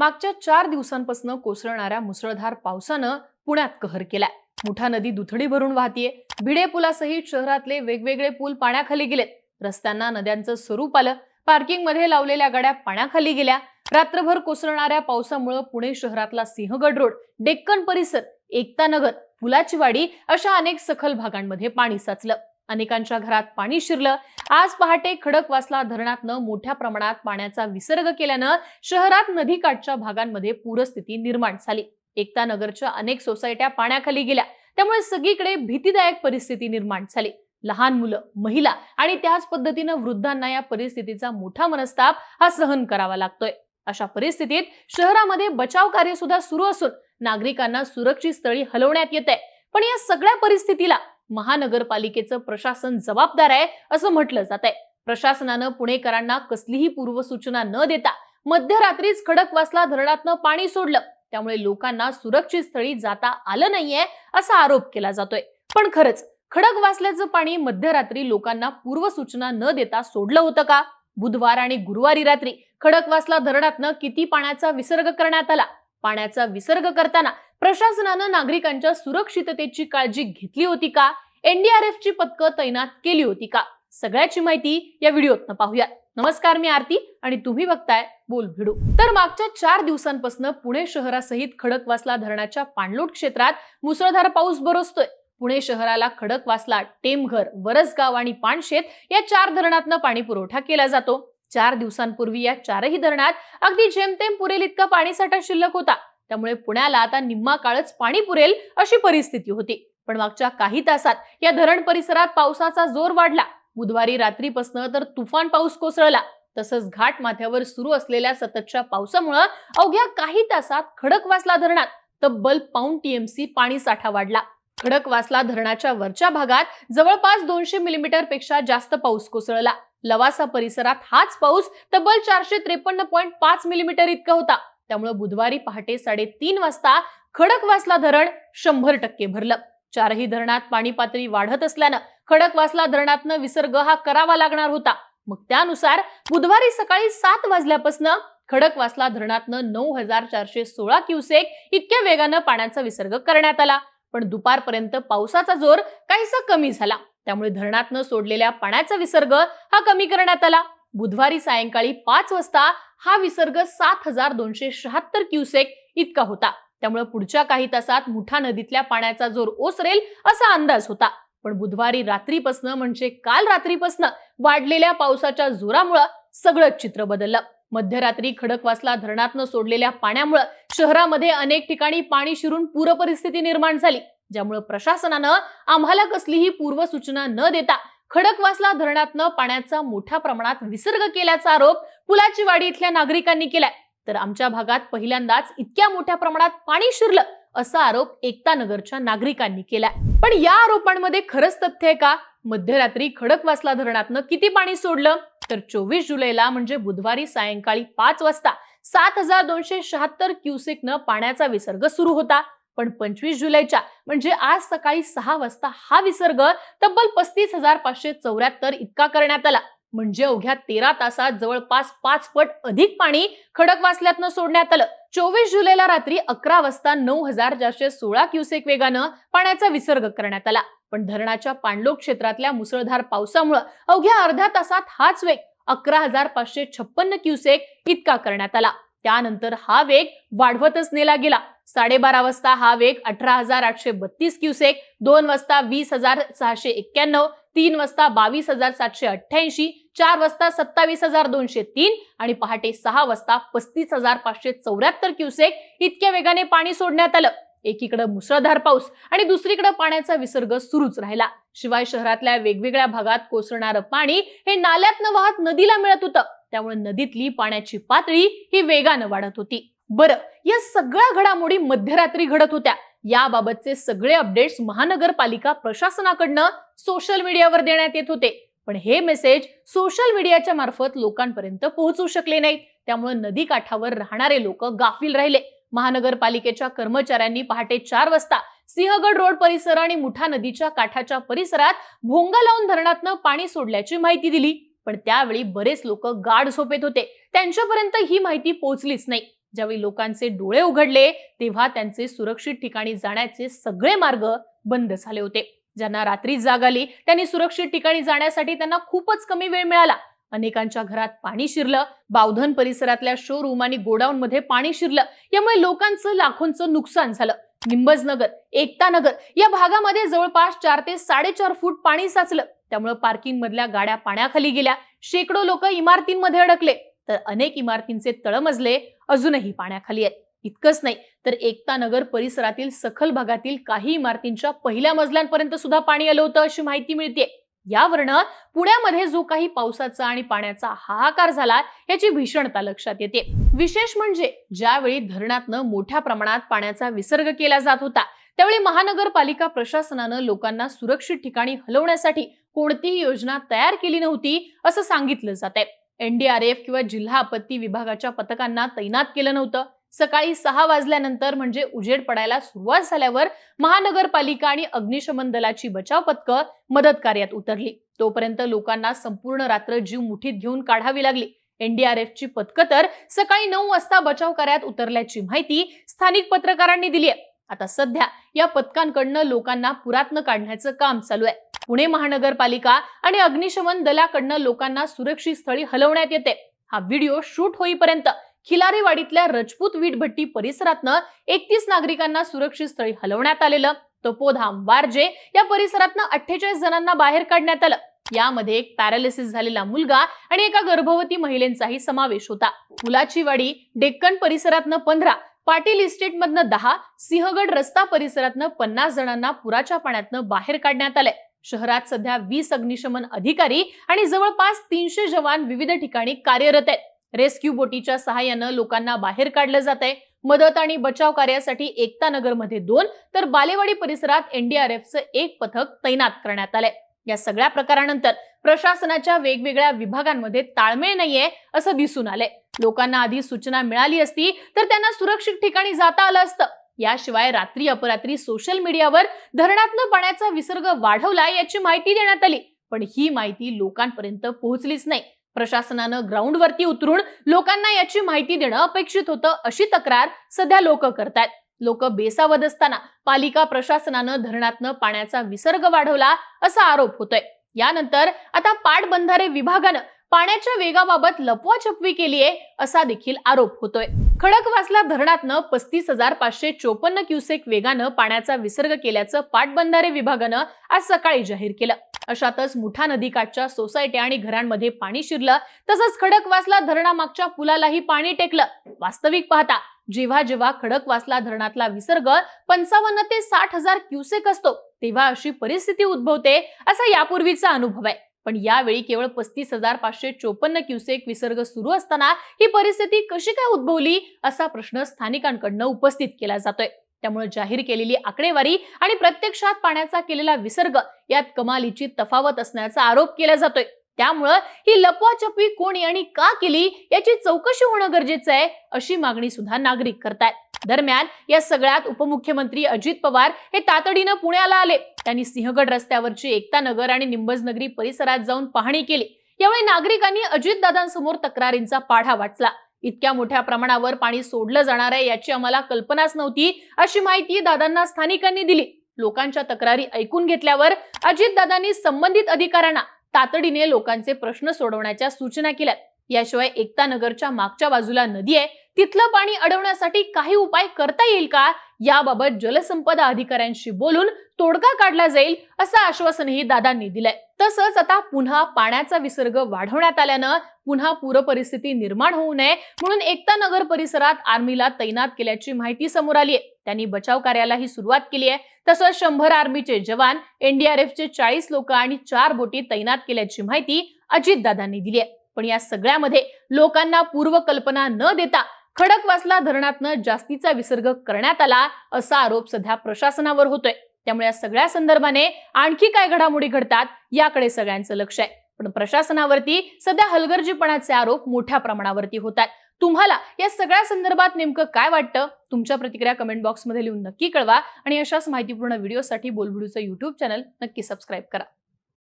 मागच्या चार दिवसांपासून कोसळणाऱ्या मुसळधार पावसानं पुण्यात कहर केलाय. मुठा नदी दुथडी भरून वाहतीये. भिडे पुलासहित शहरातले वेगवेगळे पूल पाण्याखाली गेलेत. रस्त्यांना नद्यांचं स्वरूप आलं. पार्किंगमध्ये लावलेल्या गाड्या पाण्याखाली गेल्या. रात्रभर कोसळणाऱ्या पावसामुळे पुणे शहरातला सिंहगड रोड डेक्कन परिसर एकता नगर पुलाची वाडी अशा अनेक सखल भागांमध्ये पाणी साचलं. अनेकांच्या घरात पाणी शिरलं. आज पहाटे खडकवासला धरणातनं मोठ्या प्रमाणात पाण्याचा विसर्ग केल्यानं शहरात नदीकाठच्या भागांमध्ये पूरस्थिती निर्माण झाली. एकता नगरच्या अनेक सोसायट्या पाण्याखाली गेल्या. त्यामुळे सगळीकडे भीतीदायक परिस्थिती निर्माण झाली. लहान मुलं महिला आणि त्याच पद्धतीनं वृद्धांना या परिस्थितीचा मोठा मनस्ताप हा सहन करावा लागतोय. अशा परिस्थितीत शहरामध्ये बचाव कार्य सुद्धा सुरू असून नागरिकांना सुरक्षित स्थळी हलवण्यात येत आहे पण या सगळ्या परिस्थितीला महानगरपालिकेचं प्रशासन जबाबदार आहे असं म्हटलं जात आहे. प्रशासनानं पुणेकरांना कसलीही पूर्वसूचना न देता मध्यरात्रीच खडकवासला धरणातनं पाणी सोडलं. त्यामुळे लोकांना सुरक्षित स्थळी जाता आलं नाहीये असा आरोप केला जातोय. पण खरंच खडकवासल्याचं पाणी मध्यरात्री लोकांना पूर्वसूचना न देता सोडलं होतं का? बुधवार आणि गुरुवारी रात्री खडकवासला धरणातनं किती पाण्याचा विसर्ग करण्यात आला? पाण्याचा विसर्ग करताना प्रशासनानं नागरिकांच्या सुरक्षिततेची काळजी घेतली होती का? एनडीआरएफची पथकं तैनात केली होती का? सगळ्याची माहिती या व्हिडिओतनं पाहूयात. नमस्कार मी आरती आणि तुम्ही बघताय बोल भिडू. तर मागच्या चार दिवसांपासून पुणे शहरासहित खडकवासला धरणाच्या पाणलोट क्षेत्रात मुसळधार पाऊस बरसतोय. पुणे शहराला खडकवासला टेमघर वरसगाव आणि पाणशेत या चार धरणातनं पाणी पुरवठा केला जातो. चार दिवसांपूर्वी या चारही धरणात अगदी जेमतेम पुरेल इतका पाणीसाठा शिल्लक होता. त्यामुळे पुण्याला आता निम्मा काळच पाणी पुरेल अशी परिस्थिती होती. पण मागच्या काही तासात या धरण परिसरात पावसाचा जोर वाढला. बुधवारी रात्रीपासनं तर तुफान पाऊस कोसळला. तसंच घाट माथ्यावर सुरू असलेल्या सततच्या पावसामुळं अवघ्या काही तासात खडकवासला धरणात. तब्बल पाऊन टीएमसी पाणी साठा वाढला. खडकवासला धरणाच्या वरच्या भागात जवळपास दोनशे मिलीमीटरपेक्षा जास्त पाऊस कोसळला. लवासा परिसरात हाच पाऊस तब्बल चारशे त्रेपन्न पॉईंट पाच मिलीमीटर इतका होता. त्यामुळे बुधवारी पहाटे साडेतीन वाजता खडकवासला धरण शंभर टक्के भरलं. चारही धरणात पाणी पातळी वाढत असल्यानं खडकवासला धरणातनं विसर्ग हा करावा लागणार होता. मग त्यानुसार बुधवारी सकाळी सात वाजल्यापासून खडकवासला धरणातनं नऊ हजार चारशे सोळा क्युसेक इतक्या वेगानं पाण्याचा विसर्ग करण्यात आला. पण दुपारपर्यंत पावसाचा जोर काहीसा कमी झाला. त्यामुळे धरणातनं सोडलेल्या पाण्याचा विसर्ग हा कमी करण्यात आला. बुधवारी सायंकाळी पाच वाजता हा विसर्ग सात हजार दोनशे शहात्तर क्युसेक इतका होता. त्यामुळे पुढच्या काही तासात मुठा नदीतल्या पाण्याचा जोर ओसरेल असा अंदाज होता. पण बुधवारी रात्रीपासनं म्हणजे काल रात्रीपासनं वाढलेल्या पावसाच्या जोरामुळं सगळंच चित्र बदललं. मध्यरात्री खडकवासला धरणातनं सोडलेल्या पाण्यामुळं शहरामध्ये अनेक ठिकाणी पाणी शिरून पूरपरिस्थिती निर्माण झाली. ज्यामुळे प्रशासनानं आम्हाला कसलीही पूर्वसूचना न देता खडकवासला धरणातनं पाण्याचा मोठ्या प्रमाणात विसर्ग केल्याचा आरोप पुलाची वाडी इथल्या नागरिकांनी केलाय. तर आमच्या भागात पहिल्यांदाच इतक्या मोठ्या प्रमाणात पाणी शिरलं असा आरोप एकता नगरच्या नागरिकांनी केलाय. पण या आरोपांमध्ये खरंच तथ्य आहे का? मध्यरात्री खडकवासला धरणातनं किती पाणी सोडलं? तर चोवीस जुलैला म्हणजे बुधवारी सायंकाळी पाच वाजता सात हजार दोनशे शहात्तर क्युसेकनं पाण्याचा विसर्ग सुरू होता. पण पंचवीस जुलैच्या म्हणजे आज सकाळी सहा वाजता हा विसर्ग तब्बल पस्तीस हजार पाचशे चौऱ्याहत्तर इतका करण्यात आला. म्हणजे अवघ्या तेरा तासात जवळपास पाच पट अधिक पाणी खडकवासल्यातनं सोडण्यात आलं. चोवीस जुलैला रात्री अकरा वाजता नऊ हजार चारशे सोळा क्युसेक वेगानं पाण्याचा विसर्ग करण्यात आला. पण धरणाच्या पाणलोट क्षेत्रातल्या मुसळधार पावसामुळे अवघ्या अर्ध्या तासात हाच वेग अकरा हजार पाचशे छप्पन्न क्युसेक इतका करण्यात आला. त्यानंतर हा वेग वाढवतच नेला गेला. साडेबारा वाजता हा वेग अठरा हजार आठशे बत्तीस क्युसेक दोन वाजता वीस हजार सहाशे एक्क्याण्णव तीन वाजता बावीस हजार सातशे अठ्ठ्याऐंशी चार वाजता सत्तावीस हजार दोनशे तीन आणि पहाटे सहा वाजता पस्तीस हजार पाचशे चौऱ्याहत्तर क्युसेक. इतक्या वेगाने पाणी सोडण्यात आलं. एकीकडे मुसळधार पाऊस आणि दुसरीकडे पाण्याचा विसर्ग सुरूच राहिला. शिवाय शहरातल्या वेगवेगळ्या भागात कोसळणारं पाणी हे नाल्यातनं वाहत नदीला मिळत होतं. त्यामुळे नदीतली पाण्याची पातळी ही वेगानं वाढत होती. बरं या सगळ्या घडामोडी मध्यरात्री घडत होत्या. याबाबतचे सगळे अपडेट्स महानगरपालिका प्रशासनाकडनं सोशल मीडियावर देण्यात येत होते. पण हे मेसेज सोशल मीडियाच्या मार्फत लोकांपर्यंत पोहोचू शकले नाहीत. त्यामुळे नदी काठावर राहणारे लोक गाफील राहिले. महानगरपालिकेच्या कर्मचाऱ्यांनी पहाटे चार वाजता सिंहगड रोड परिसर आणि मुठा नदीच्या काठाच्या परिसरात भोंगा लावून धरणातनं पाणी सोडल्याची माहिती दिली. पण त्यावेळी बरेच लोक गाढ झोपेत होते. त्यांच्यापर्यंत ही माहिती पोहोचलीच नाही. ज्यावेळी लोकांचे डोळे उघडले तेव्हा त्यांचे सुरक्षित ठिकाणी जाण्याचे सगळे मार्ग बंद झाले होते. ज्यांना रात्री जाग आली त्यांनी सुरक्षित ठिकाणी जाण्यासाठी त्यांना खूपच कमी वेळ मिळाला. अनेकांच्या घरात पाणी शिरलं बावधन परिसरातल्या शोरूम आणि गोडाऊन मध्ये पाणी शिरलं. यामुळे लोकांचं लाखोंचं नुकसान झालं. निंबजनगर एकता नगर या भागामध्ये जवळपास चार ते साडेचार फूट पाणी साचलं. त्यामुळे पार्किंग मधल्या गाड्या पाण्याखाली गेल्या. शेकडो लोक इमारतींमध्ये अडकले. तर अनेक इमारतींचे तळमजले अजूनही पाण्याखाली आहेत. इतकंच नाही तर एकता नगर परिसरातील सखल भागातील काही इमारतींच्या पहिल्या मजल्यांपर्यंत सुद्धा पाणी आलं होतं अशी माहिती मिळते यावरनं पुण्यामध्ये जो काही पावसाचा आणि पाण्याचा हाहाकार झाला याची भीषणता लक्षात येते. विशेष म्हणजे ज्यावेळी धरणातनं मोठ्या प्रमाणात पाण्याचा विसर्ग केला जात होता त्यावेळी महानगरपालिका प्रशासनानं लोकांना सुरक्षित ठिकाणी हलवण्यासाठी कोणतीही योजना तयार केली नव्हती असं सांगितलं जात आहे एनडीआरएफ किंवा जिल्हा आपत्ती विभागाच्या पथकांना तैनात केलं नव्हतं. सकाळी सहा वाजल्यानंतर म्हणजे उजेड पडायला सुरुवात झाल्यावर महानगरपालिका आणि अग्निशमन दलाची बचाव पथकं मदत कार्यात उतरली. तोपर्यंत लोकांना संपूर्ण रात्र जीव मुठीत घेऊन काढावी लागली. एनडीआरएफची पथकं तर सकाळी नऊ वाजता बचाव कार्यात उतरल्याची माहिती स्थानिक पत्रकारांनी दिली आहे आता सध्या या पथकांकडनं लोकांना पुरातनं काढण्याचं काम चालू आहे. पुणे महानगरपालिका आणि अग्निशमन दलाकडनं लोकांना सुरक्षित स्थळी हलवण्यात येते. हा व्हिडिओ शूट होईपर्यंत खिलारेवाडीतल्या रजपूत वीटभट्टी परिसरातनं एकतीस नागरिकांना सुरक्षित स्थळी हलवण्यात आलेलं तपोधाम वारजे या परिसरातनं अठ्ठेचाळीस जणांना बाहेर काढण्यात आलं. यामध्ये एक पॅरालिसिस झालेला मुलगा आणि एका गर्भवती महिलेंचाही समावेश होता. मुलाची वाडी डेक्कन परिसरातनं पंधरा पाटील इस्टेट मधनं दहा सिंहगड रस्ता परिसरातनं पन्नास जणांना पुराच्या पाण्यातनं बाहेर काढण्यात आलंय. शहरात सध्या वीस अग्निशमन अधिकारी आणि जवळपास तीनशे जवान विविध ठिकाणी कार्यरत आहेत. रेस्क्यू बोटीच्या सहाय्यानं लोकांना बाहेर काढलं जात आहे. मदत आणि बचाव कार्यासाठी एकता नगरमध्ये दोन तर बालेवाडी परिसरात एनडीआरएफचं एक पथक तैनात करण्यात आलंय. या सगळ्या प्रकारानंतर प्रशासनाच्या वेगवेगळ्या विभागांमध्ये ताळमेळ नाहीये असं दिसून आलंय. लोकांना आधी सूचना मिळाली असती तर त्यांना सुरक्षित ठिकाणी जाता आलं असतं. याशिवाय रात्री अपरात्री सोशल मीडियावर धरणातलं पाण्याचा विसर्ग वाढवला याची माहिती देण्यात आली. पण ही माहिती लोकांपर्यंत पोहोचलीच नाही. प्रशासनानं ग्राउंडवरती उतरून लोकांना याची माहिती देणं अपेक्षित होतं अशी तक्रार सध्या लोक करतायत. लोक बेसावध असताना पालिका प्रशासनानं धरणातनं पाण्याचा विसर्ग वाढवला असा आरोप होतोय. यानंतर आता पाटबंधारे विभागानं पाण्याच्या वेगाबाबत लपवाछपवी केलीये असा देखील आरोप होतोय. खडकवासला धरणातनं पस्तीस हजार पाचशे चोपन्न क्युसेक वेगानं पाण्याचा विसर्ग केल्याचं पाटबंधारे विभागानं आज सकाळी जाहीर केलं. अशातच मुठा नदीकाठच्या सोसायट्या आणि घरांमध्ये पाणी शिरलं तसंच खडकवासला धरणामागच्या पुलालाही पाणी टेकलं. वास्तविक पाहता जेव्हा जेव्हा खडकवासला धरणातला विसर्ग पंचावन्न ते साठ हजार क्युसेक असतो तेव्हा अशी परिस्थिती उद्भवते असा यापूर्वीचा अनुभव आहे. पण यावेळी केवळ पस्तीस हजार पाचशे चोपन्न क्युसेक विसर्ग सुरू असताना ही परिस्थिती कशी काय उद्भवली असा प्रश्न स्थानिकांकडनं उपस्थित केला जातोय. त्यामुळे जाहीर केलेली आकडेवारी आणि प्रत्यक्षात पाण्याचा केलेला विसर्ग यात कमालीची तफावत असण्याचा आरोप केला जातोय. त्यामुळं ही लपवाछपी कोणी आणि का केली याची चौकशी होणं गरजेचं आहे अशी मागणी सुद्धा नागरिक करतायत. दरम्यान या सगळ्यात उपमुख्यमंत्री अजित पवार हे तातडीनं पुण्याला आले. त्यांनी सिंहगड रस्त्यावरची एकता नगर आणि निंबजनगरी परिसरात जाऊन पाहणी केली. यावेळी नागरिकांनी अजितदादांसमोर तक्रारींचा पाढा वाचला इतक्या मोठ्या प्रमाणावर पाणी सोडलं जाणार आहे याची आम्हाला कल्पनाच नव्हती अशी माहिती दादांना स्थानिकांनी दिली. लोकांच्या तक्रारी ऐकून घेतल्यावर अजितदादांनी संबंधित अधिकाऱ्यांना तातडीने लोकांचे प्रश्न सोडवण्याच्या सूचना केल्या याशिवाय एकता नगरच्या मागच्या बाजूला नदी आहे. तिथलं पाणी अडवण्यासाठी काही उपाय करता येईल का? याबाबत जलसंपदा अधिकाऱ्यांशी बोलून तोडगा काढला जाईल असं आश्वासनही दादांनी दिलंय. तसंच आता पुन्हा पाण्याचा विसर्ग वाढवण्यात आल्यानं पुन्हा पूरपरिस्थिती निर्माण होऊ नये म्हणून एकता नगर परिसरात आर्मीला तैनात केल्याची माहिती समोर आली आहे त्यांनी बचाव कार्यालाही सुरुवात केली आहे. तसंच शंभर आर्मीचे जवान एनडीआरएफचे चाळीस लोक आणि चार बोटी तैनात केल्याची माहिती अजितदादांनी दिली आहे पण या सगळ्यामध्ये लोकांना पूर्वकल्पना न देता खडकवासला धरणातनं जास्तीचा विसर्ग करण्यात आला असा आरोप सध्या प्रशासनावर होतोय. त्यामुळे या सगळ्या संदर्भाने आणखी काय घडामोडी घडतात याकडे सगळ्यांचं लक्ष आहे. पण प्रशासनावरती सध्या हलगर्जीपणाचे आरोप मोठ्या प्रमाणावरती होतात. तुम्हाला या सगळ्या संदर्भात नेमकं काय वाटतं? तुमच्या प्रतिक्रिया कमेंट बॉक्समध्ये लिहून नक्की कळवा आणि अशाच माहितीपूर्ण व्हिडिओसाठी बोलबिडूचं युट्यूब चॅनल नक्की सबस्क्राईब करा.